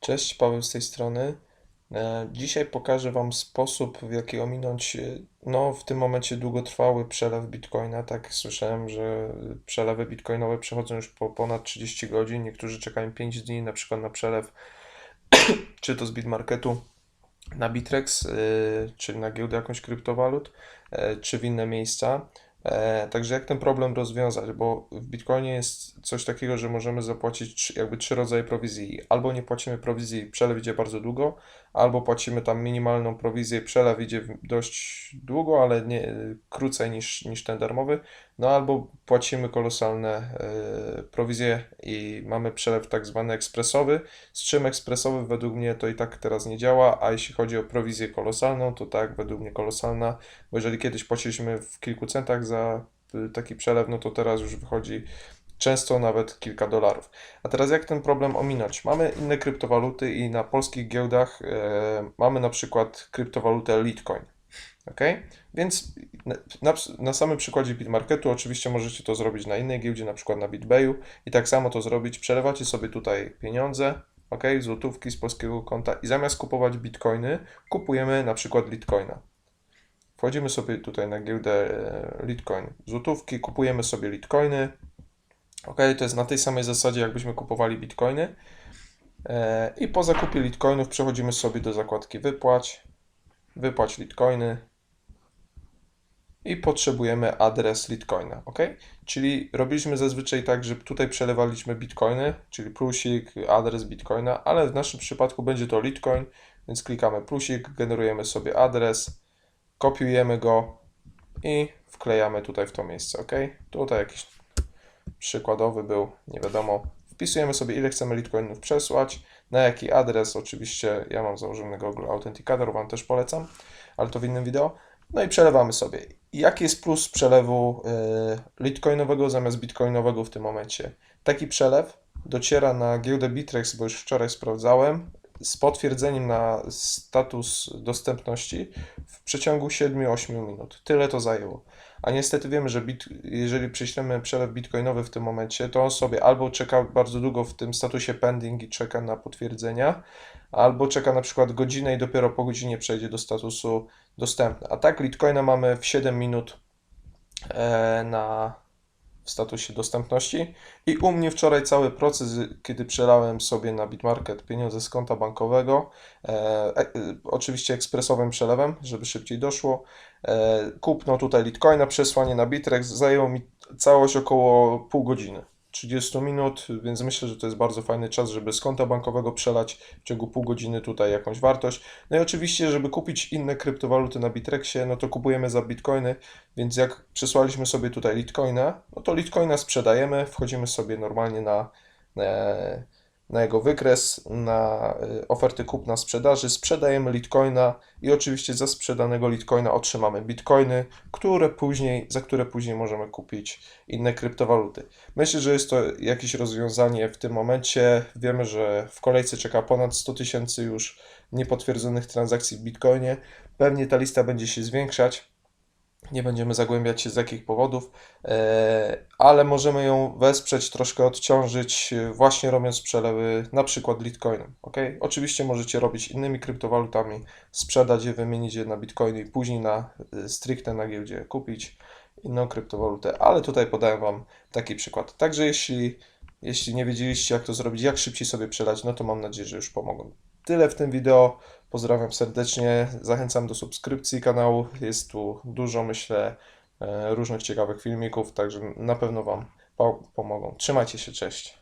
Cześć, Paweł z tej strony. E, Dzisiaj pokażę Wam sposób, w jaki ominąć, e, no w tym momencie długotrwały przelew Bitcoina. Tak, słyszałem, że przelewy bitcoinowe przechodzą już po ponad 30 godzin. Niektórzy czekają 5 dni, na przykład na przelew, czy to z Bitmarketu na Bitrex, e, czyli na giełdę jakąś kryptowalut, czy w inne miejsca. E, Także jak ten problem rozwiązać? Bo w Bitcoinie jest coś takiego, że możemy zapłacić jakby trzy rodzaje prowizji. Albo nie płacimy prowizji, przelew idzie bardzo długo, albo płacimy tam minimalną prowizję, przelew idzie dość długo, ale nie krócej niż, niż ten darmowy. No albo płacimy kolosalne e, prowizje i mamy przelew tak zwany ekspresowy, z czym ekspresowy według mnie to i tak teraz nie działa, a jeśli chodzi o prowizję kolosalną, to tak, według mnie kolosalna, bo jeżeli kiedyś płaciliśmy w kilku centach za y, taki przelew, no to teraz już wychodzi często nawet kilka dolarów. A teraz jak ten problem ominąć? Mamy inne kryptowaluty i na polskich giełdach e, mamy na przykład kryptowalutę Litecoin. Ok? Więc na, na, samym przykładzie Bitmarketu oczywiście możecie to zrobić na innej giełdzie, na przykład na BitBayu i tak samo to zrobić. Przelewacie sobie tutaj pieniądze, ok? Złotówki z polskiego konta i zamiast kupować bitcoiny, kupujemy na przykład Litecoina. Wchodzimy sobie tutaj na giełdę e, Litecoin złotówki, kupujemy sobie Litecoiny. Ok, to jest na tej samej zasadzie, jakbyśmy kupowali bitcoiny. E, I po zakupie Litecoinów przechodzimy sobie do zakładki wypłać, wypłać Litecoiny i potrzebujemy adres Litecoina, ok? Czyli robiliśmy zazwyczaj tak, że tutaj przelewaliśmy bitcoiny, czyli plusik, adres bitcoina, ale w naszym przypadku będzie to Litecoin, więc klikamy plusik, generujemy sobie adres, kopiujemy go i wklejamy tutaj w to miejsce, ok? Tutaj jakiś przykładowy był, nie wiadomo. Wpisujemy sobie ile chcemy Litecoinów przesłać, na jaki adres, oczywiście ja mam założony Google Authenticator, Wam też polecam, ale to w innym wideo. No i przelewamy sobie. Jaki jest plus przelewu y, Litecoinowego zamiast Bitcoinowego w tym momencie? Taki przelew dociera na giełdę Bitrex, bo już wczoraj sprawdzałem, z potwierdzeniem na status dostępności w przeciągu 7-8 minut. Tyle to zajęło. A niestety wiemy, że bit, jeżeli prześlemy przelew bitcoinowy w tym momencie, to on sobie albo czeka bardzo długo w tym statusie pending i czeka na potwierdzenia, albo czeka na przykład godzinę i dopiero po godzinie przejdzie do statusu dostępny. A tak Litecoina mamy w 7 minut e, na w statusie dostępności. I u mnie wczoraj cały proces, kiedy przelałem sobie na Bitmarket pieniądze z konta bankowego, e, e, oczywiście ekspresowym przelewem, żeby szybciej doszło. E, kupno tutaj Litecoina, przesłanie na Bitrex zajęło mi całość około pół godziny. 30 minut, więc myślę, że to jest bardzo fajny czas, żeby z konta bankowego przelać w ciągu pół godziny tutaj jakąś wartość. No i oczywiście, żeby kupić inne kryptowaluty na Bitrexie, no to kupujemy za bitcoiny, więc jak przesłaliśmy sobie tutaj Litecoina, no to Litecoina sprzedajemy, wchodzimy sobie normalnie na, na, na jego wykres, na y, oferty kupna sprzedaży, sprzedajemy Litecoina i oczywiście za sprzedanego Litecoina otrzymamy bitcoiny, które później, za które później możemy kupić inne kryptowaluty. Myślę, że jest to jakieś rozwiązanie w tym momencie. Wiemy, że w kolejce czeka ponad 100 tysięcy już niepotwierdzonych transakcji w Bitcoinie. Pewnie ta lista będzie się zwiększać. Nie będziemy zagłębiać się z jakich powodów, e, ale możemy ją wesprzeć, troszkę odciążyć, e, właśnie robiąc przelewy na przykład Litecoinem. ok? Oczywiście możecie robić innymi kryptowalutami, sprzedać je, wymienić je na Bitcoiny i później na e, stricte na giełdzie kupić inną kryptowalutę, ale tutaj podałem Wam taki przykład. Także jeśli, jeśli nie wiedzieliście, jak to zrobić, jak szybciej sobie przelać, no to mam nadzieję, że już pomogą. Tyle w tym wideo. Pozdrawiam serdecznie. Zachęcam do subskrypcji kanału. Jest tu dużo, myślę, e, różnych ciekawych filmików, także na pewno Wam po- pomogą. Trzymajcie się, cześć.